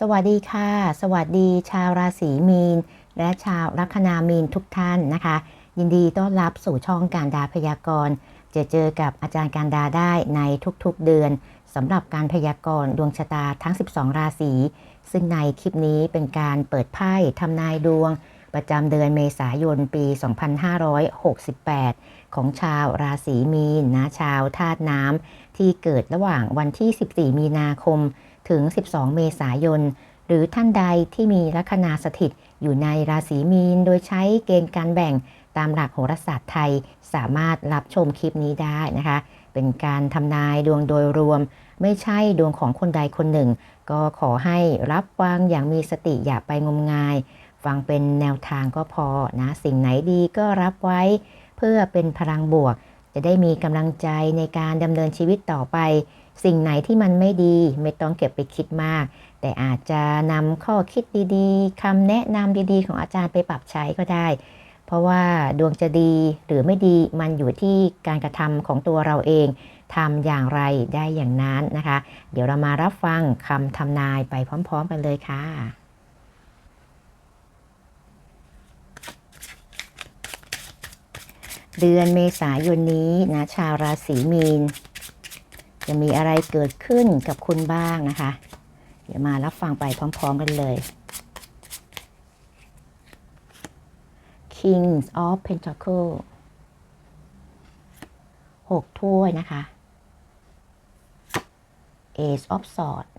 สวัสดีค่ะ สวัสดีชาวราศีมีน และชาวลัคนามีนทุกท่านนะคะ ยินดีต้อนรับสู่ช่องการดาพยากรณ์ จะเจอกับอาจารย์การดาได้ในทุกๆเดือนสำหรับการพยากรณ์ดวงชะตาทั้ง 12 ราศีซึ่งในคลิปนี้เป็นการเปิดไพ่ทำนายดวง ประจำเดือนเมษายนปี 2568 ของชาวราศีมีนนะชาวธาตุน้ำที่เกิดระหว่างวันที่ 14 มีนาคม ถึง 12 เมษายน หรือท่านใดที่มีลัคนาสถิตอยู่ในราศีมีน โดยใช้เกณฑ์การแบ่งตามหลักโหราศาสตร์ไทย สามารถรับชมคลิปนี้ได้นะคะ เป็นการทำนายดวงโดยรวม ไม่ใช่ดวงของคนใดคนหนึ่ง ก็ขอให้รับฟังอย่างมีสติอย่าไปงมงาย ฟังเป็นแนวทางก็พอนะ สิ่งไหนดีก็รับไว้ เพื่อเป็นพลังบวก จะได้มีกำลังใจในการดำเนินชีวิตต่อไป สิ่งไหนที่มันไม่ดีไม่ต้องเก็บไปคิดมาก แต่อาจจะนำข้อคิดดีๆคำแนะนำดีๆ ของอาจารย์ไปปรับใช้ก็ได้ เพราะว่าดวงจะดีหรือไม่ดีมันอยู่ที่การกระทำของตัวเราเองทำอย่างไรได้อย่างนั้นนะคะ เดี๋ยวเรามารับฟังคำทำนายไปพร้อม ๆ กันเลยค่ะเดือนเมษายนนี้นะชาวราศีมีน จะมีอะไรเกิดขึ้นกับคุณบ้างนะคะ เดี๋ยวมารับฟังไปพร้อม ๆ กันเลย Kings of Pentacle หกถ้วยนะคะ Ace of Swords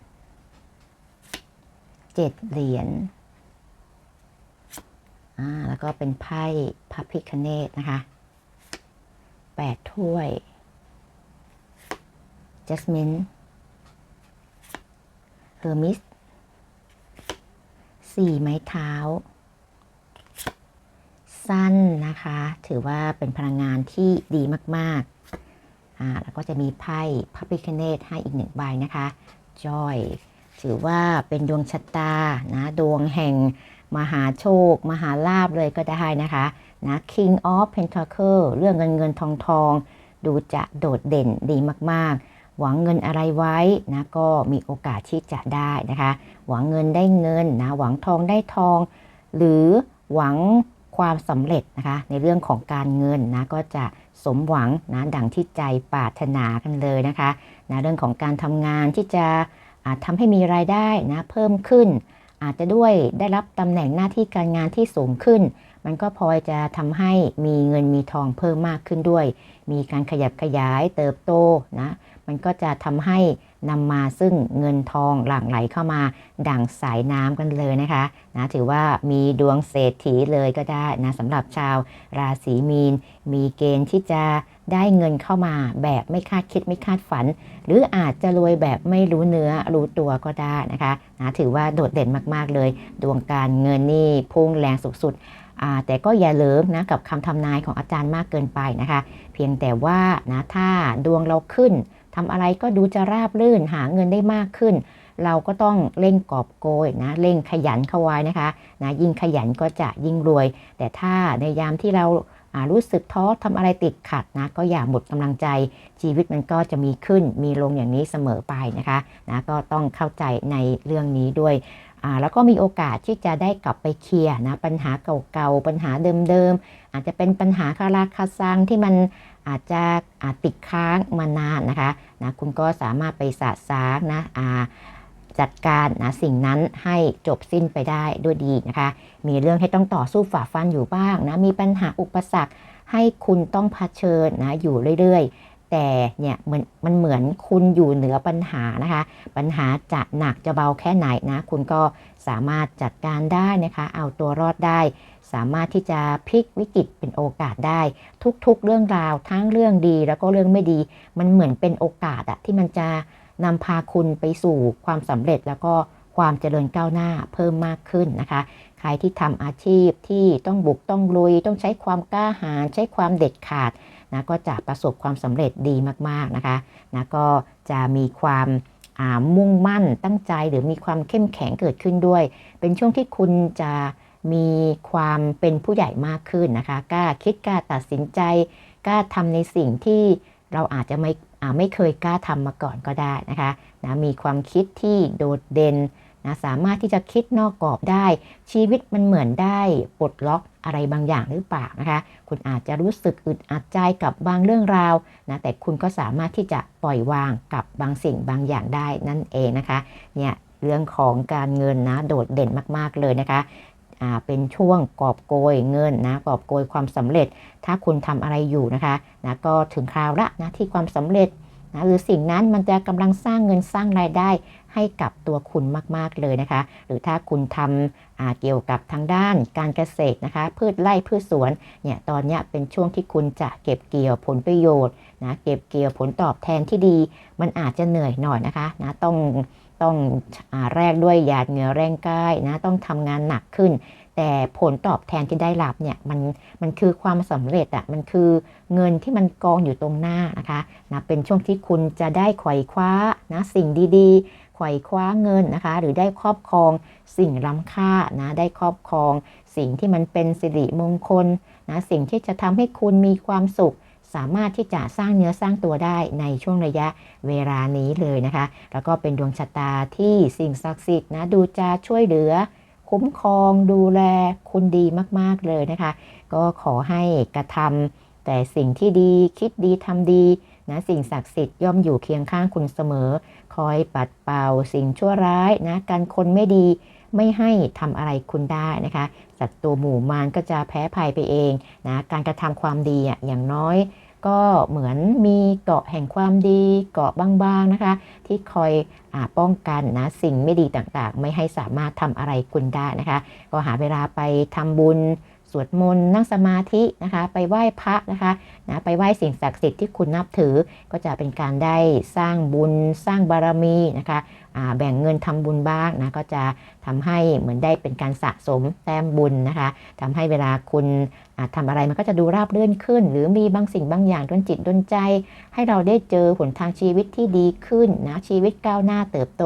เจ็ดเหรียญอ่าแล้วก็เป็นไพ่พระพิคเนตนะคะแปดถ้วย Jasmine Hermes สี่ไม้เท้า สั้นนะคะ ถือว่าเป็นพลังงานที่ดีมากๆอ่าแล้วก็จะมีไพ่พระพิคเนตให้อีกหนึ่งใบนะคะ Joy ถือว่าเป็นดวงชะตานะดวงแห่งมหาโชค มหาลาบเลยก็ได้นะคะนะ King of Pentacle เรื่องเงินเงินทองทอง ดูจะโดดเด่นดีมากๆ หวังเงินอะไรไว้นะก็มีโอกาสที่จะได้นะคะ หวังเงินได้เงินนะหวังทองได้ทอง หรือหวังความสำเร็จนะคะในเรื่องของการเงินนะก็จะสมหวังนะดังที่ใจปรารถนากันเลยนะคะนะเรื่องของการทำงานที่จะทำให้มีรายได้นะเพิ่มขึ้น อาจจะด้วยได้รับตำแหน่งหน้าที่การงานที่สูงขึ้น มันก็พอจะทำให้มีเงินมีทองเพิ่มมากขึ้นด้วย มีการขยับขยายเติบโตนะ มันก็จะทำให้นำมาซึ่งเงินทองหลั่งไหลเข้ามาดั่งสายน้ำกันเลยนะคะนะถือว่ามีดวงเศรษฐีเลยก็ได้นะสำหรับชาวราศีมีน มีเกณฑ์ที่จะได้เงินเข้ามาแบบไม่คาดคิดไม่คาดฝัน หรืออาจจะรวยแบบไม่รู้เนื้อรู้ตัวก็ได้นะคะนะถือว่าโดดเด่นมากๆเลย ดวงการเงินนี่พุ่งแรงสุดๆแต่ก็อย่าเลิมนะกับคำทำนายของอาจารย์มากเกินไปนะคะ เพียงแต่ว่านะถ้าดวงเราขึ้น ทำอะไรก็ดูจะราบรื่นหาเงินได้มากขึ้น เราก็ต้องเร่งกอบโกยนะเร่งขยันเข้าไว้นะคะนะยิ่งขยันก็จะยิ่งรวย แต่ถ้าในยามที่เรารู้สึกท้อทำอะไรติดขัดนะก็อย่าหมดกำลังใจชีวิตมันก็จะมีขึ้นมีลงอย่างนี้เสมอไปนะคะนะก็ต้องเข้าใจในเรื่องนี้ด้วย แล้วก็มีโอกาสที่จะได้กลับไปเคลียร์นะปัญหาเก่าๆ ปัญหาเดิมๆ อาจจะเป็นปัญหาคาราคาซังที่มันอาจจะอาจติดค้างมานานนะคะนะคุณก็สามารถไปสะสางนะจัดการนะสิ่งนั้นให้จบสิ้นไปได้ด้วยดีนะคะ มีเรื่องให้ต้องต่อสู้ฝ่าฟันอยู่บ้างนะมีปัญหาอุปสรรคให้คุณต้องเผชิญนะอยู่เรื่อยๆ แต่เนี่ยมันมันเหมือนคุณอยู่เหนือปัญหานะคะ ปัญหาจะหนักจะเบาแค่ไหนนะ คุณก็สามารถจัดการได้นะคะ เอาตัวรอดได้ สามารถที่จะพลิกวิกฤตเป็นโอกาสได้ ทุกๆ เรื่องราวทั้งเรื่องดีแล้วก็เรื่องไม่ดี มันเหมือนเป็นโอกาสอะที่มันจะนำพาคุณไปสู่ความสำเร็จแล้วก็ความเจริญก้าวหน้าเพิ่มมากขึ้นนะคะ ใครที่ทำอาชีพที่ต้องบุกต้องลุย ต้องใช้ความกล้าหาญใช้ความเด็ดขาดนะก็จะประสบความสำเร็จดีมากๆนะคะนะก็จะมีความมุ่งมั่นตั้งใจหรือมีความเข้มแข็งเกิดขึ้นด้วย เป็นช่วงที่คุณจะมีความเป็นผู้ใหญ่มากขึ้นนะคะกล้าคิดกล้าตัดสินใจกล้าทำในสิ่งที่เราอาจจะไม่ไม่เคยกล้าทำมาก่อนก็ได้นะคะนะมีความคิดที่โดดเด่น นะสามารถที่จะคิดนอกกรอบได้ ชีวิตมันเหมือนได้ปลดล็อกอะไรบางอย่างหรือเปล่านะคะ คุณอาจจะรู้สึกอึดอัดใจกับบางเรื่องราวนะแต่คุณก็สามารถที่จะปล่อยวางกับบางสิ่งบางอย่างได้นั่นเองนะคะเนี่ยเรื่องของการเงินนะโดดเด่นมากๆเลยนะคะเป็นช่วงกอบโกยเงินนะกอบโกยความสำเร็จ ถ้าคุณทำอะไรอยู่นะคะนะก็ถึงคราวละนะที่ความสำเร็จ นะหรือสิ่งนั้นมันจะกำลังสร้างเงินสร้างรายได้ให้กับตัวคุณมากๆเลยนะคะ หรือถ้าคุณทำเกี่ยวกับทางด้านการเกษตรนะคะ พืชไร่พืชสวนเนี่ยตอนนี้เป็นช่วงที่คุณจะเก็บเกี่ยวผลประโยชน์นะเก็บเกี่ยวผลตอบแทนที่ดี มันอาจจะเหนื่อยหน่อยนะคะนะต้องต้องอแรกด้วยหยาดเหงื่อแรงกายนะต้องทำงานหนักขึ้น แต่ผลตอบแทนที่ได้รับเนี่ยมันมันคือความสำเร็จอะมันคือเงินที่มันกองอยู่ตรงหน้านะคะนะเป็นช่วงที่คุณจะได้ไขว่คว้านะสิ่งดีๆ ไขว่คว้าเงินนะคะ หรือได้ครอบครองสิ่งล้ำค่านะได้ครอบครอง สิ่งที่มันเป็นสิริมงคลนะสิ่งที่จะทำให้คุณมีความสุขสามารถที่จะสร้างเนื้อสร้างตัวได้ในช่วงระยะเวลานี้เลยนะคะ แล้วก็เป็นดวงชะตาที่สิ่งศักดิ์สิทธิ์นะดูจะช่วยเหลือ คุ้มครองดูแลคุณดีมากๆเลยนะคะ ก็ขอให้กระทำแต่สิ่งที่ดีคิดดีทำดีนะสิ่งศักดิ์สิทธิ์ย่อมอยู่เคียงข้างคุณเสมอ คอยปัดเป่าสิ่งชั่วร้ายนะการคนไม่ดีไม่ให้ทำอะไรคุณได้นะคะศัตรูหมู่มารก็จะแพ้ภัยไปเองนะการกระทำความดีอะอย่างน้อย ก็เหมือนมีเกาะแห่งความดีเกาะบางๆนะคะ ที่คอยอป้องกันนะสิ่งไม่ดีต่างๆ ไม่ให้สามารถทำอะไรคุณได้นะคะ ก็หาเวลาไปทำบุญสวดมนต์นั่งสมาธินะคะ ไปไหว้พระนะคะ นะไปไหว้สิ่งศักดิ์สิทธิ์ที่คุณนับถือก็จะเป็นการได้สร้างบุญสร้างบารมีนะคะแบ่งเงินทำบุญบ้างนะก็จะทำให้เหมือนได้เป็นการสะสมแต้มบุญนะคะทำให้เวลาคุณอ่าทำอะไรมันก็จะดูราบรื่นขึ้น หรือมีบางสิ่งบางอย่างดนจิตดนใจ ให้เราได้เจอหนทางชีวิตที่ดีขึ้นนะชีวิตก้าวหน้าเติบโต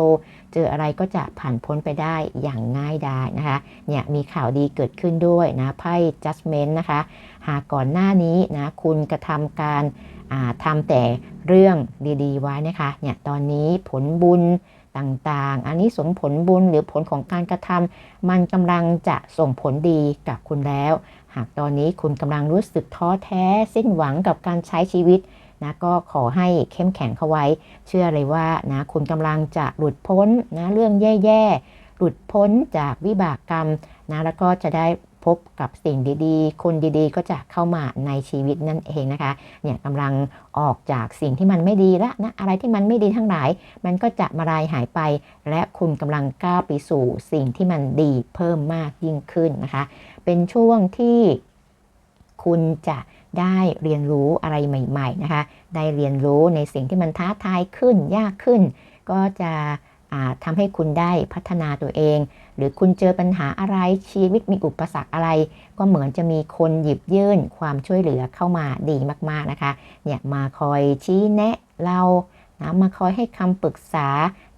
เจออะไรก็จะผ่านพ้นไปได้อย่างง่ายดายนะคะเนี่ยมีข่าวดีเกิดขึ้นด้วยนะไพ่ judgment นะคะหากก่อนหน้านี้นะคุณกระทำการาทำแต่เรื่องดีๆ ไว้นะคะเนี่ยตอนนี้ผลบุญต่างๆ อันนี้สงผลบุญหรือผลของการกระทำมันกำลังจะส่งผลดีกับคุณแล้ว หากตอนนี้คุณกำลังรู้สึกท้อแท้สิ้นหวังกับการใช้ชีวิตนะก็ขอให้เข้มแข็งเข้าไว้ เชื่อเลยว่านะคุณกำลังจะหลุดพ้นนะเรื่องแย่ๆ หลุดพ้นจากวิบากกรรมนะแล้วก็จะได้ พบกับสิ่งดีๆ คนดีๆ ก็จะเข้ามาในชีวิตนั่นเองนะคะ เนี่ยกำลังออกจากสิ่งที่มันไม่ดีล้วนะ อะไรที่มันไม่ดีทั้งหลาย มันก็จะมาลายหายไป และคุณกำลังก้าวไปสู่สิ่งที่มันดีเพิ่มมากยิ่งขึ้นนะคะ เป็นช่วงที่คุณจะได้เรียนรู้อะไรใหม่ ๆ นะคะ ได้เรียนรู้ในสิ่งที่มันท้าทายขึ้นยากขึ้น ก็จะอ่าทำให้คุณได้พัฒนาตัวเอง รือคุณเจอปัญหาอะไรชีวิตมีอุปสรรคอะไร ก็เหมือนจะมีคนหยิบยื่นความช่วยเหลือเข้ามาดีมากๆนะคะเนี่ยมาคอยชี้แนะเรานะมาคอยให้คำปรึกษา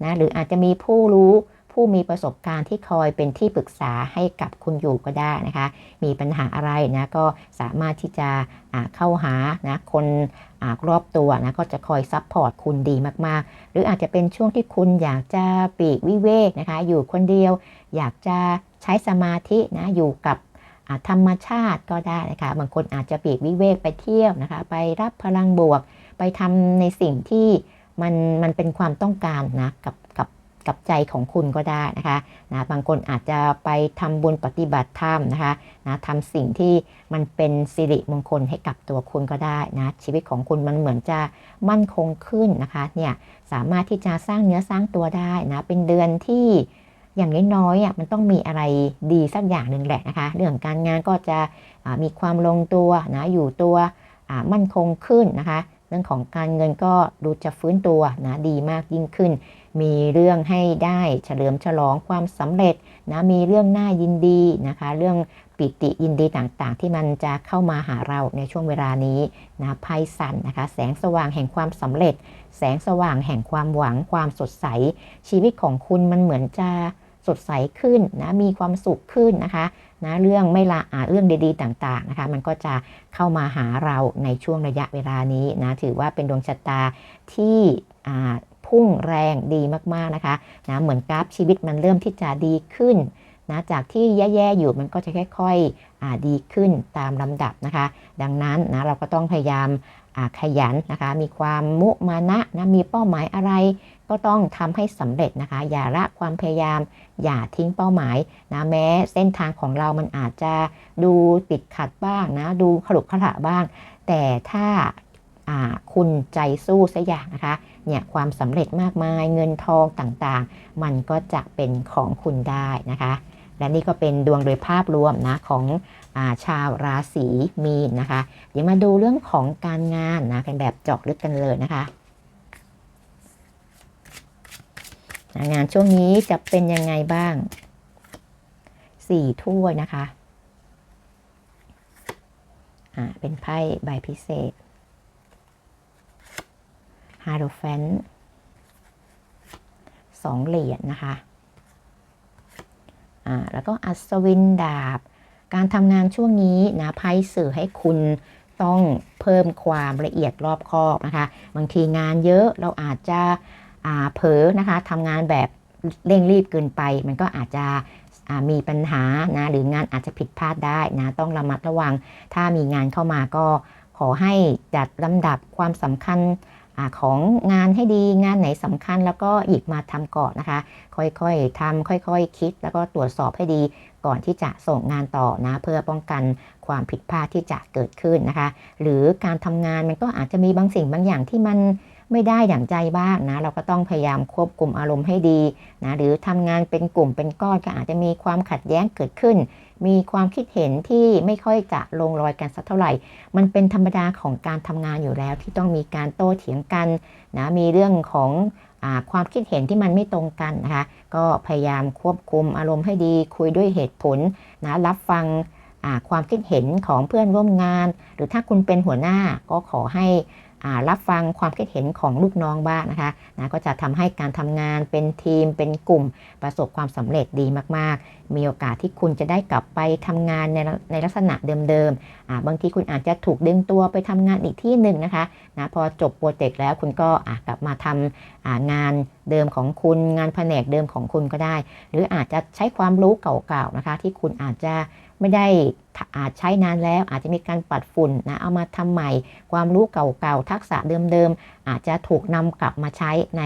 นะหรืออาจจะมีผู้รู้ ผู้มีประสบการณ์ที่คอยเป็นที่ปรึกษาให้กับคุณอยู่ก็ได้นะคะ มีปัญหาอะไรนะก็สามารถที่จะเข้าหานะคนอรอบตัวนะก็จะคอยซัพพอร์ตคุณดีมากๆ หรืออาจจะเป็นช่วงที่คุณอยากจะปีกวิเวกนะคะอยู่คนเดียว อยากจะใช้สมาธินะอยู่กับธรรมชาติก็ได้นะคะบางคนอาจจะปีกวิเวกไปเที่ยวนะคะ ไปรับพลังบวก ไปทำในสิ่งที่มันมันเป็นความต้องการนะกับกับ กับใจของคุณก็ได้นะคะนะบางคนอาจจะไปทำบุญปฏิบัติธรรมนะคะนะทำสิ่งที่มันเป็นสิริมงคลให้กับตัวคุณก็ได้นะชีวิตของคุณมันเหมือนจะมั่นคงขึ้นนะคะเนี่ยสามารถที่จะสร้างเนื้อสร้างตัวได้นะเป็นเดือนที่อย่างน้อยๆอะมันต้องมีอะไรดีสักอย่างหนึ่งแหละนะคะเรื่องการงานก็จะมีความลงตัวนะอยู่ตัวมั่นคงขึ้นนะคะ เรื่องของการเงินก็ดูจะฟื้นตัวนะดีมากยิ่งขึ้น มีเรื่องให้ได้เฉลิมฉลองความสำเร็จนะมีเรื่องน่ายินดีนะคะ เรื่องปิติยินดีต่างๆ ที่มันจะเข้ามาหาเราในช่วงเวลานี้นะไพ่สันนะคะ แสงสว่างแห่งความสำเร็จ แสงสว่างแห่งความหวังความสดใส ชีวิตของคุณมันเหมือนจะสดใสขึ้นนะมีความสุขขึ้นนะคะนะเรื่องไม่ละอาเรื่องดีๆต่างๆนะคะมันก็จะเข้ามาหาเราในช่วงระยะเวลานี้นะถือว่าเป็นดวงชะตาที่อ่า พุ่งแรงดีมากๆนะคะนะเหมือนกราฟชีวิตมันเริ่มที่จะดีขึ้นนะจากที่แย่ๆอยู่มันก็จะค่อยๆดีขึ้นตามลำดับนะคะ ดังนั้นนะเราก็ต้องพยายามขยันนะคะ มีความมุมานะนะมีเป้าหมายอะไร ก็ต้องทำให้สำเร็จนะคะ อย่าละความพยายาม อย่าทิ้งเป้าหมายนะแม้เส้นทางของเรามันอาจจะดูติดขัดบ้างนะดูขลุกขระบ้าง แต่ถ้าคุณใจสู้สักอย่างนะคะ เนี่ยความสำเร็จมากมายเงินทองต่างๆ มันก็จะเป็นของคุณได้นะคะ และนี่ก็เป็นดวงโดยภาพรวมนะของอาชาวราศีมีนนะคะ เดี๋ยวมาดูเรื่องของการงานนะเป็นแบบเจาะลึกกันเลยนะคะงานช่วงนี้จะเป็นยังไงบ้างสี่ถ้วยนะคะ อ่า เป็นไพ่ใบพิเศษ ฮาโดแฟนสองเหรียญนะคะอ่าแล้วก็อัศวินดาบ การทำงานช่วงนี้นะไพ่สื่อให้คุณต้องเพิ่มความละเอียดรอบคอบนะคะ บางทีงานเยอะเราอาจจะเผลอนะคะทำงานแบบเร่งรีบเกินไป มันก็อาจจะมีปัญหานะหรืองานอาจจะผิดพลาดได้นะต้องระมัดระวัง ถ้ามีงานเข้ามาก็ขอให้จัดลำดับความสำคัญ อของงานให้ดีงานไหนสำคัญแล้วก็หยิบมาทำก่อนนะคะ ค่อยๆทำค่อยๆคคิด แล้วก็ตรวจสอบให้ดีก่อนที่จะส่งงานต่อนะ เพื่อป้องกันความผิดพลาดที่จะเกิดขึ้นนะคะ หรือการทำงานมันก็อาจจะมีบางสิ่งบางอย่างที่มัน ไม่ได้อย่างใจบ้างนะเราก็ต้องพยายามควบคุมอารมณ์ให้ดีนะหรือทำงานเป็นกลุ่มเป็นก้อนก็อาจจะมีความขัดแย้งเกิดขึ้น มีความคิดเห็นที่ไม่ค่อยจะลงรอยกันสักเท่าไหร่ มันเป็นธรรมดาของการทำงานอยู่แล้วที่ต้องมีการโต้เถียงกันนะมีเรื่องของอความคิดเห็นที่มันไม่ตรงกันนะคะก็พยายามควบคุมอารมณ์ให้ดีคุยด้วยเหตุผลนะรับฟังความคิดเห็นของเพื่อนร่วมงาน หรือถ้าคุณเป็นหัวหน้าก็ขอให้ รับฟังความคิดเห็นของลูกน้องบ้างนะคะนะก็จะทำให้การทำงานเป็นทีมเป็นกลุ่มประสบความสำเร็จดีมากๆมีโอกาสที่คุณจะได้กลับไปทำงานในในลักษณะเดิมๆบางทีคุณอาจจะถูกดึงตัวไปทำงานอีกที่หนึ่งนะคะนะพอจบโปรเจกต์แล้วคุณก็กลับมาทำงานเดิมของคุณงานแผนกเดิมของคุณก็ได้ หรืออาจจะใช้ความรู้เก่าๆนะคะ ที่คุณอาจจะไม่ได้อาจใช้นานแล้วอาจจะมีการปัดฝุ่นนะเอามาทำใหม่ ความรู้เก่าๆทักษะเดิมๆอาจจะถูกนำกลับมาใช้ใน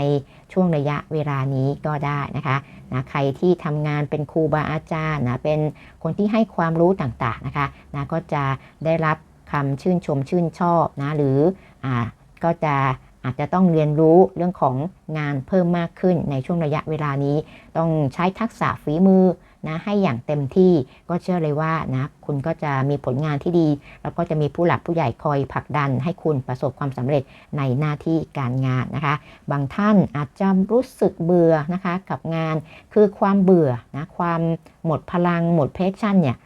ช่วงระยะเวลานี้ก็ได้นะคะนะใครที่ทำงานเป็นครูบาอาจารย์นะเป็นคนที่ให้ความรู้ต่างๆนะคะนะก็จะได้รับคำชื่นชมชื่นชอบนะหรืออ่าก็จะอาจจะต้องเรียนรู้เรื่องของงานเพิ่มมากขึ้นในช่วงระยะเวลานี้ ต้องใช้ทักษะฝีมือ นะให้อย่างเต็มที่ก็เชื่อเลยว่านะคุณก็จะมีผลงานที่ดี แล้วก็จะมีผู้หลักผู้ใหญ่คอยผลักดัน ให้คุณประสบความสำเร็จในหน้าที่การงานนะคะ บางท่านอาจจะรู้สึกเบื่อนะคะกับงานคือความเบื่อนะความหมดพลังหมดเพชชั่นเนี่ย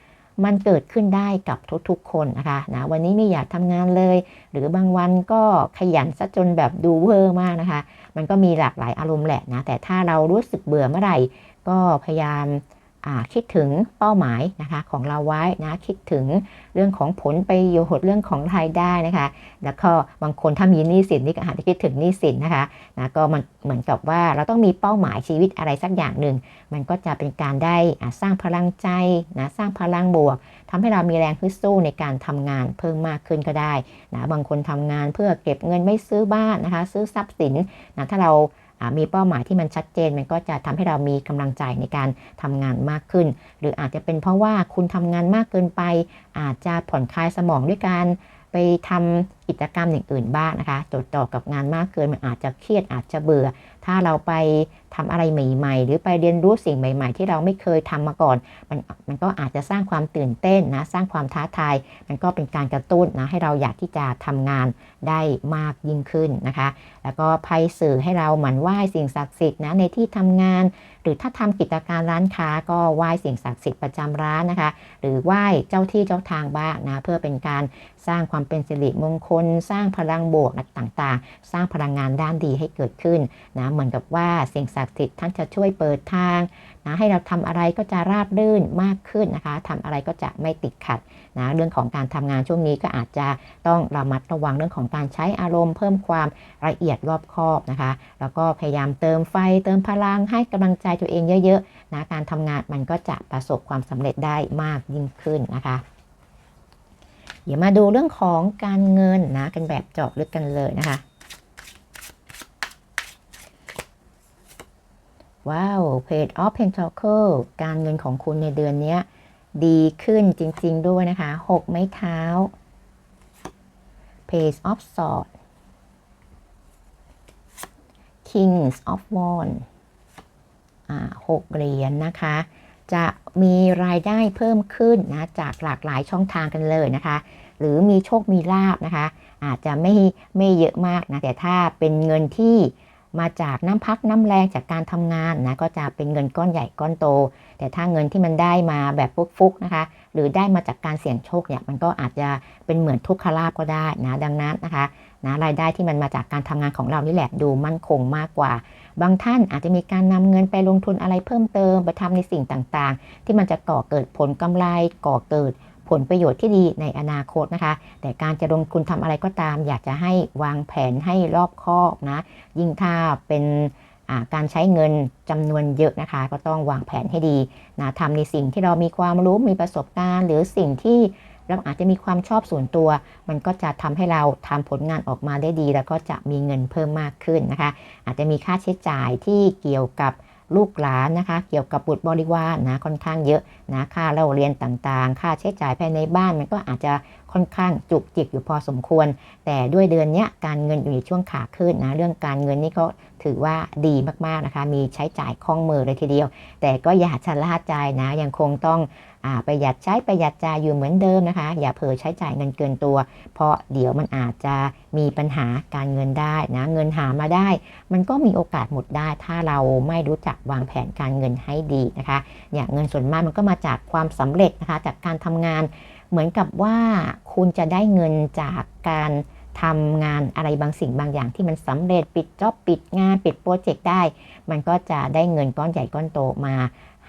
มันเกิดขึ้นได้กับทุกๆคนนะคะนะวันนี้ไม่อยากทำงานเลย หรือบางวันก็ขยันซะจนแบบดูเวอร์มากนะคะ มันก็มีหลากหลายอารมณ์แหละนะแต่ถ้าเรารู้สึกเบื่อเมื่อไหร่ ก็พยายาม คิดถึงเป้าหมายนะคะของเราไว้นะคิดถึงเรื่องของผลประโยชน์เรื่องของรายได้นะคะ แล้วก็บางคนถ้ามีหนี้สินนี่ก็อาจจะคิดถึงหนี้สินนะคะนะก็มันเหมือนกับว่าเราต้องมีเป้าหมายชีวิตอะไรสักอย่างหนึ่งมันก็จะเป็นการได้สร้างพลังใจนะสร้างพลังบวกทำให้เรามีแรงฮึดสู้ในการทำงานเพิ่มมากขึ้นก็ได้นะบางคนทำงานเพื่อเก็บเงินไม่ซื้อบ้านนะคะ ซื้อทรัพย์สินนะถ้าเรา มีเป้าหมายที่มันชัดเจน มันก็จะทำให้เรามีกำลังใจในการทำงานมากขึ้น หรืออาจจะเป็นเพราะว่าคุณทำงานมากเกินไป อาจจะผ่อนคลายสมองด้วยการไปทำกิจกรรมอย่างอื่นบ้างนะคะจดจ่อกับงานมากเกินมันอาจจะเครียดอาจจะเบื่อ ถ้าเราไปทำอะไรใหม่ ๆ หรือไปเรียนรู้สิ่งใหม่ ๆ ที่เราไม่เคยทำมาก่อน มันมันก็อาจจะสร้างความตื่นเต้นนะสร้างความท้าทาย มันก็เป็นการกระตุ้นนะให้เราอยากที่จะทำงานได้มากยิ่งขึ้นนะคะ แล้วก็ภัยสื่อให้เราหมั่นไหว้สิ่งศักดิ์สิทธิ์นะในที่ทำงาน หรือถ้าทำกิจการร้านค้า ก็ไหว้สิ่งศักดิ์สิทธิ์ประจำร้านนะคะ หรือไหว้เจ้าที่เจ้าทางบ้างนะเพื่อเป็นการสร้างความเป็นสิริมงคล สร้างพลังบวกต่างๆ สร้างพลังงานด้านดีให้เกิดขึ้นนะเหมือนกับว่าสิ่งศักดิ์สิทธิ์ท่านจะช่วยเปิดทางนะให้เราทำอะไรก็จะราบรื่นมากขึ้นนะคะทำอะไรก็จะไม่ติดขัดนะเรื่องของการทำงานช่วงนี้ก็อาจจะต้องระมัดระวังเรื่องของการใช้อารมณ์ เพิ่มความละเอียดรอบคอบนะคะ แล้วก็พยายามเติมไฟเติมพลังให้กำลังใจตัวเองเยอะๆนะการทำงานมันก็จะประสบความสำเร็จได้มากยิ่งขึ้นนะคะเดี๋ยวมาดูเรื่องของการเงินนะกันแบบเจาะลึกกันเลยนะคะ ว้าว Page of Pentacle การเงินของคุณในเดือนนี้ดีขึ้นจริง ๆ ด้วยนะคะ 6 ไม้เท้า Page of Sword Kings of Wands หกเหรียญนะคะ จะมีรายได้เพิ่มขึ้นนะจากหลากหลายช่องทางกันเลยนะคะ หรือมีโชคมีลาบนะคะ อาจจะไม่ไม่เยอะมากนะ แต่ถ้าเป็นเงินที่ มาจากน้ำพักน้ำแรงจากการทำงานนะก็จะเป็นเงินก้อนใหญ่ก้อนโต แต่ถ้าเงินที่มันได้มาแบบฟุกๆนะคะ หรือได้มาจากการเสี่ยงโชคเนี่ยมันก็อาจจะเป็นเหมือนทุกขลาบก็ได้นะดังนั้นนะคะนะรายได้ที่มันมาจากการทำงานของเรานี่แหละดูมั่นคงมากกว่า บางท่านอาจจะมีการนำเงินไปลงทุนอะไรเพิ่มเติมไปทำในสิ่งต่างๆ ที่มันจะก่อเกิดผลกำไรก่อเกิด ผลประโยชน์ที่ดีในอนาคตนะคะ แต่การจะลงทุนทำอะไรก็ตาม อยากจะให้วางแผนให้รอบคอบนะ ยิ่งถ้าเป็นการใช้เงินจำนวนเยอะนะคะ ก็ต้องวางแผนให้ดีนะทำในสิ่งที่เรามีความรู้มีประสบการณ์ หรือสิ่งที่เราอาจจะมีความชอบส่วนตัว มันก็จะทำให้เราทำผลงานออกมาได้ดี แล้วก็จะมีเงินเพิ่มมากขึ้นนะคะ อาจจะมีค่าใช้จ่ายที่เกี่ยวกับ ลูกหลานนะคะ เกี่ยวกับบุตรบริวารนะค่อนข้างเยอะนะค่าเล่าเรียนต่างๆ ค่าใช้จ่ายภายในบ้านมันก็อาจจะค่อนข้างจุกจิกอยู่พอสมควร แต่ด้วยเดือนนี้การเงินอยู่ในช่วงขาขึ้นนะเรื่องการเงินนี่ก็ ถือว่าดีมากๆนะคะ มีใช้จ่ายคล่องมือเลยทีเดียว แต่ก็อย่าชะล่าใจนะ ยังคงต้องประหยัดใช้ประหยัดจ่ายอยู่เหมือนเดิมนะคะ อย่าเผลอใช้จ่ายเงินเกินตัว เพราะเดี๋ยวมันอาจจะมีปัญหาการเงินได้นะเงินหามาได้ มันก็มีโอกาสหมดได้ ถ้าเราไม่รู้จักวางแผนการเงินให้ดีนะคะเนี่ยเงินส่วนมากมันก็มาจากความสำเร็จนะคะจากการทำงาน เหมือนกับว่าคุณจะได้เงินจากการ ทำงานอะไรบางสิ่งบางอย่างที่มันสำเร็จปิดจ็อบปิดงานปิดโปรเจกต์ได้ มันก็จะได้เงินก้อนใหญ่ก้อนโตมา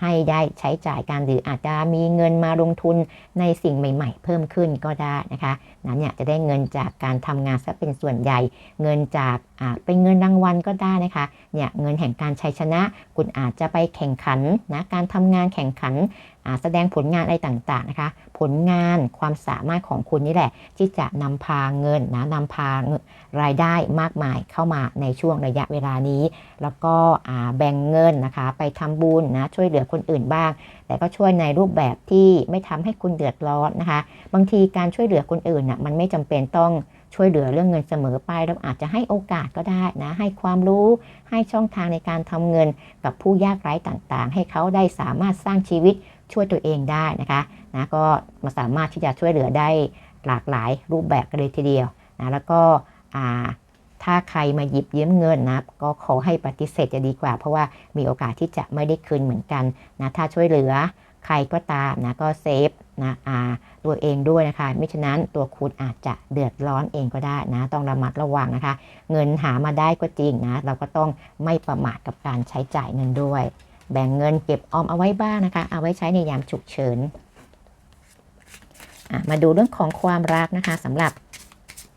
ให้ได้ใช้จ่ายการหรืออาจจะมีเงินมาลงทุนในสิ่งใหม่ ๆ เพิ่มขึ้นก็ได้นะคะนั้นเนี่ยจะได้เงินจากการทำงานซะเป็นส่วนใหญ่ เงินจาก เป็นเงินรางวัลก็ได้นะคะเนี่ยเงินแห่งการชัยชนะ คุณอาจจะไปแข่งขันนะการทำงานแข่งขันแสดงผลงานอะไรต่างๆนะคะ ผลงานความสามารถของคุณนี่แหละ ที่จะนำพาเงินนะนำพารายได้มากมายเข้ามาในช่วงระยะเวลานี้ แล้วก็แบ่งเงินนะคะ ไปทำบุญนะช่วยเหลือคนอื่นบ้าง แต่ก็ช่วยในรูปแบบที่ไม่ทำให้คุณเดือดร้อนนะคะ บางทีการช่วยเหลือคนอื่นนะ่ะมันไม่จำเป็นต้อง ช่วยเหลือเรื่องเงินเสมอไปเราอาจจะให้โอกาสก็ได้นะ ให้ความรู้ให้ช่องทางในการทำเงินกับผู้ยากไร้ต่างๆ ให้เขาได้สามารถสร้างชีวิตช่วยตัวเองได้นะคะนะก็มาสามารถที่จะช่วยเหลือได้หลากหลายรูปแบบกันเลยทีเดียวนะแล้วก็ถ้าใครมาหยิบยืมเงินนะก็ขอให้ปฏิเสธจะดีกว่า เพราะว่ามีโอกาสที่จะไม่ได้คืนเหมือนกันนะถ้าช่วยเหลือใครก็ตามนะก็เซฟ นะอาตัวเองด้วยนะคะม่ฉะนั้นตัวคุณอาจจะเดือดร้อนเองก็ได้นะ ต้องระมัดระวังนะคะ เงินหามาได้ก็จริงนะ เราก็ต้องไม่ประมาทกับการใช้จ่ายเงินด้วย แบ่งเงินเก็บออมเอาไว้บ้างนะคะ เอาไว้ใช้ในยามฉุกเฉินมาดูเรื่องของความรักนะคะสำหรับ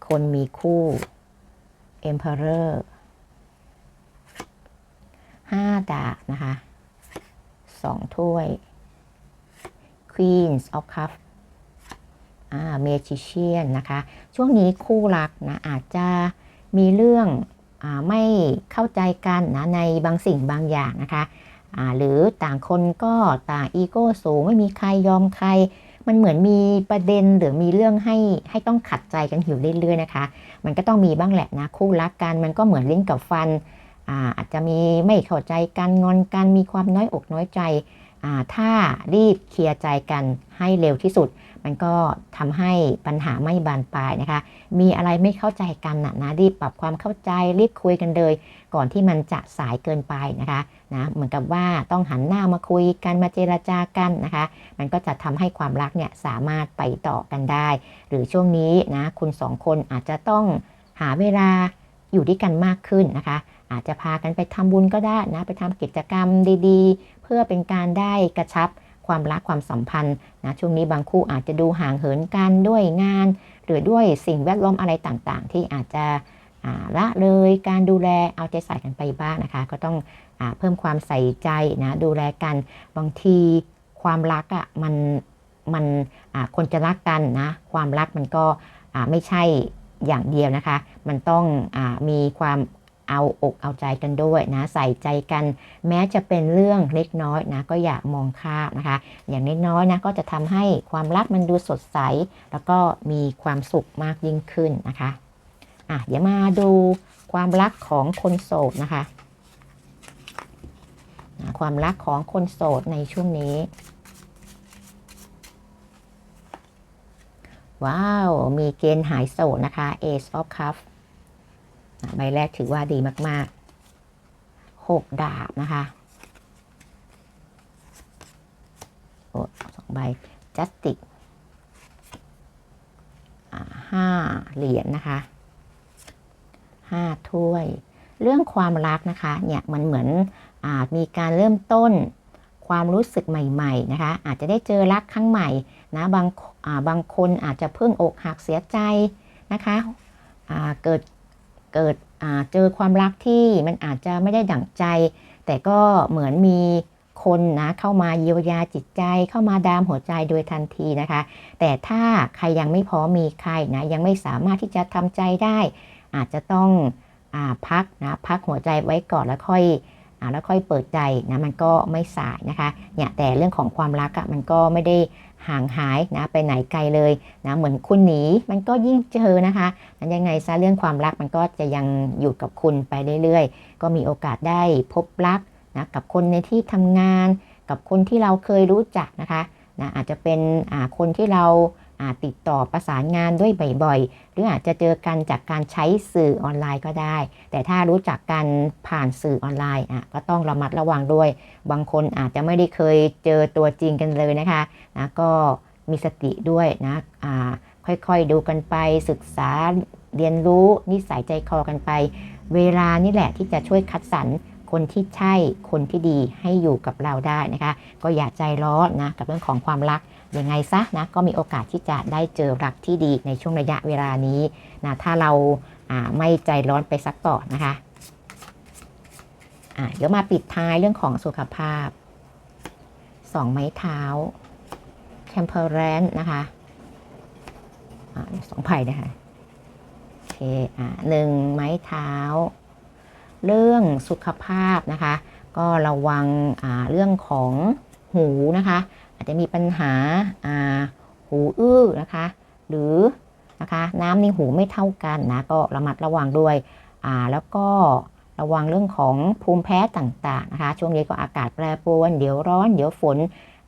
คนมีคู่ Emperor 5ดาบนะคะ 2 ถ้วย Queens of Cups อ่า Magician นะคะ ช่วงนี้คู่รักนะอาจจะมีเรื่องอไม่เข้าใจกันนะในบางสิ่งบางอย่างนะคะหรือต่างคนก็ต่างอีโก้สูงไม่มีใครยอมใคร มันเหมือนมีประเด็นหรือมีเรื่องให้ให้ต้องขัดใจกันอยู่เรื่อยๆนะคะ มันก็ต้องมีบ้างแหละนะคู่รักกันมันก็เหมือนลิ้นกับฟันอาอาจจะมีไม่เข้าใจกันงอนกันมีความน้อยอกน้อยใจ ถ้ารีบเคลียร์ใจกันให้เร็วที่สุด มันก็ทำให้ปัญหาไม่บานปลายนะคะ มีอะไรไม่เข้าใจกันนะนะรีบปรับความเข้าใจรีบคุยกันเลย ก่อนที่มันจะสายเกินไปนะคะนะเหมือนกับว่าต้องหันหน้ามาคุยกันมาเจราจากันนะคะ มันก็จะทำให้ความรักเนี่ยสามารถไปต่อกันได้ หรือช่วงนี้นะคุณสองคนอาจจะต้องหาเวลาอยู่ด้วยกันมากขึ้นนะคะ อาจจะพากันไปทำบุญก็ได้นะ ไปทำกิจกรรมดีๆ เพื่อเป็นการได้กระชับความรักความสัมพันธ์นะช่วงนี้บางคู่อาจจะดูห่างเหินกันด้วยงาน หรือด้วยสิ่งแวดล้อมอะไรต่างๆ ที่อาจจะละเลยการดูแลเอาใจใส่กันไปบ้างนะคะ ก็ต้องอเพิ่มความใส่ใจนะดูแลกันบางทีความรักอะ่ะมันมันคนจะรักกันนะความรักมันก็ไม่ใช่อย่างเดียวนะคะ มันต้องอมีความ เอาอกเอาใจกันด้วยนะใส่ใจกัน แม้จะเป็นเรื่องเล็กน้อยนะก็อย่ามองข้ามนะคะ อย่างเล็กน้อยนะก็จะทำให้ความรักมันดูสดใส แล้วก็มีความสุขมากยิ่งขึ้นนะคะอะเดี๋ยวมาดูความรักของคนโสดนะคะความรักของคนโสดในช่วงนี้ ว้าว มีเกณฑ์หายโสดนะคะ Ace of Cups ใบแรกถือว่าดีมากๆ6ดาบนะคะโอ้สองใบ Justice ห้าเหรียญนนะคะห้าถ้วย เรื่องความรักนะคะเนี่ยมันเหมือนอมีการเริ่มต้นความรู้สึกใหม่ ๆ นะคะ อาจจะได้เจอรักครั้งใหม่นะบางบางคนอาจจะเพิ่งอกหักเสียใจนะคะเกิด เกิดเจอความรักที่มันอาจจะไม่ได้ดั่งใจ แต่ก็เหมือนมีคนนะเข้ามาเยียวยาจิตใจ เข้ามาดามหัวใจโดยทันทีนะคะ แต่ถ้าใครยังไม่พร้อมมีใครนะยังไม่สามารถที่จะทำใจได้ อาจจะต้องอพักนะพักหัวใจไว้ก่อนแล้วค่อยแล้วค่อยเปิดใจนะมันก็ไม่สายนะคะเนี่ยแต่เรื่องของความรักอะมันก็ไม่ได้ ห่างหายนะไปไหนไกลเลยนะเหมือนคุณหนีมันก็ยิ่งเจอนะคะนั้นยังไงซะเรื่องความรักมันก็จะยังอยู่กับคุณไปเรื่อยๆ ก็มีโอกาสได้พบรักนะกับคนในที่ทำงาน กับคนที่เราเคยรู้จักนะคะนะอาจจะเป็นคนที่เรา ติดต่อประสานงานด้วยบ่อยๆ หรืออาจจะเจอกันจากการใช้สื่อออนไลน์ก็ได้ แต่ถ้ารู้จักกันผ่านสื่อออนไลน์อะก็ต้องระมัดระวังด้วย บางคนอาจจะไม่ได้เคยเจอตัวจริงกันเลยนะคะนะก็มีสติด้วยนะค่อยๆดูกันไปศึกษาเรียนรู้นิสัยใจคอกันไป เวลานี่แหละที่จะช่วยคัดสรรคนที่ใช่คนที่ดีให้อยู่กับเราได้นะคะ ก็อย่าใจร้อนนะกับเรื่องของความรัก ยังไงซะนะก็มีโอกาสที่จะได้เจอรักที่ดีในช่วงระยะเวลานี้นะถ้าเราไม่ใจร้อนไปสักต่อนะคะะเดี๋ยวมาปิดท้ายเรื่องของสุขภาพสองไม้เท้า temperance นะคะสองไผ่นะคะโอเคอ่าหนึ่งไม้เท้า เรื่องสุขภาพนะคะ ก็ระวังเรื่องของหูนะคะ อาจจะมีปัญหาหูอื้อนะคะ หรือนะคะน้ำในหูไม่เท่ากันนะก็ระมัดระวังด้วยแล้วก็ระวังเรื่องของภูมิแพ้ต่างๆนะคะช่วงนี้ก็อากาศแปรปรวนเดี๋ยวร้อนเดี๋ยวฝน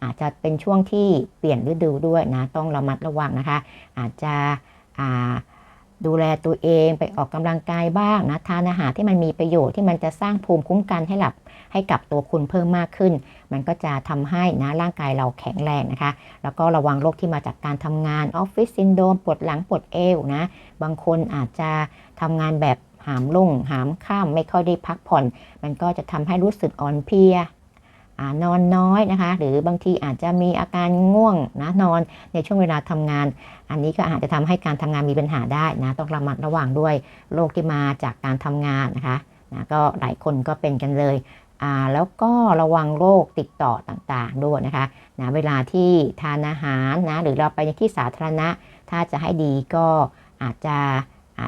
อาจจะเป็นช่วงที่เปลี่ยนฤดูด้วยนะต้องระมัดระวังนะคะ อาจจะ ดูแลตัวเองไปออกกำลังกายบ้างนะทานอาหารที่มันมีประโยชน์ที่มันจะสร้างภูมิคุ้มกันให้หลับให้กับตัวคุณเพิ่มมากขึ้น มันก็จะทำให้นะร่างกายเราแข็งแรงนะคะ แล้วก็ระวังโรคที่มาจากการทำงานออฟฟิศซินโดมปวดหลังปวดเอวนะ บางคนอาจจะทำงานแบบหามลุ่งหามข้ามไม่ค่อยได้พักผ่อน มันก็จะทำให้รู้สึกอ่อนเพลีย นอนน้อยนะคะ หรือบางทีอาจจะมีอาการง่วงนะนอนในช่วงเวลาทำงาน อันนี้ก็อาจจะทำให้การทำงานมีปัญหาได้นะต้องระมัดระวังด้วยโรคที่มาจากการทำงานนะคะนะก็หลายคนก็เป็นกันเลยอ่าแล้วก็ระวังโรคติดต่อต่างๆด้วยนะคะนะเวลาที่ทานอาหารนะหรือเราไปในที่สาธารณะ ถ้าจะให้ดีก็อาจจะ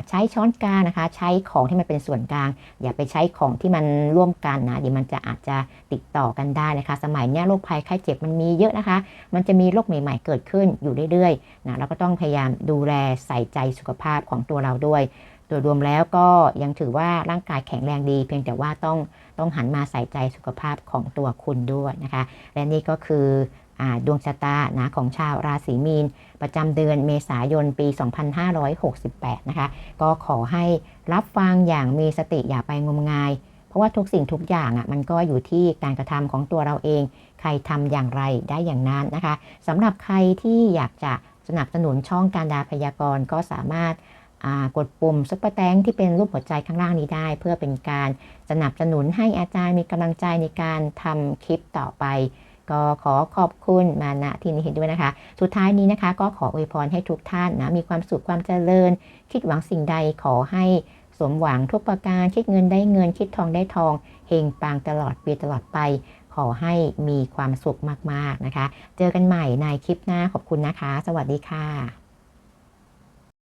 ใช้ช้อนกลางนะคะ ใช้ของที่มันเป็นส่วนกลาง อย่าไปใช้ของที่มันร่วมกันนะเดี๋ยวมันจะอาจจะติดต่อกันได้นะคะ สมัยนี้โรคภัยไข้เจ็บมันมีเยอะนะคะ มันจะมีโรคใหม่ ๆ เกิดขึ้นอยู่เรื่อยๆนะเราก็ต้องพยายามดูแลใส่ใจสุขภาพของตัวเราด้วยโดยรวมแล้วก็ยังถือว่าร่างกายแข็งแรงดี เพียงแต่ว่าต้องต้องหันมาใส่ใจสุขภาพของตัวคุณด้วยนะคะ และนี่ก็คืออ ดวงชะตานะของชาวราศีมีน ประจำเดือนเมษายนปี 2568 นะคะ ก็ขอให้รับฟังอย่างมีสติอย่าไปงมงาย เพราะว่าทุกสิ่งทุกอย่างอะมันก็อยู่ที่การกระทำของตัวเราเอง ใครทำอย่างไรได้อย่างนั้นนะคะสำหรับใครที่อยากจะสนับสนุนช่องการดาพยากรณ์ก็สามารถกดปุ่มซุปเปอร์แตงที่เป็นรูปหัวใจข้างล่างนี้ได้ เพื่อเป็นการสนับสนุนให้อาจารย์มีกำลังใจในการทำคลิปต่อไป ก็ขอขอบคุณมาณที่นี้ด้วยนะคะ สุดท้ายนี้นะคะ ก็ขออวยพรให้ทุกท่านนะมีความสุขความเจริญ คิดหวังสิ่งใดขอให้สมหวังทุกประการคิดเงินได้เงินคิดทองได้ทองเฮงปังตลอดปีตลอดไป ขอให้มีความสุขมากๆนะคะ เจอกันใหม่ในคลิปหน้าขอบคุณนะคะ สวัสดีค่ะ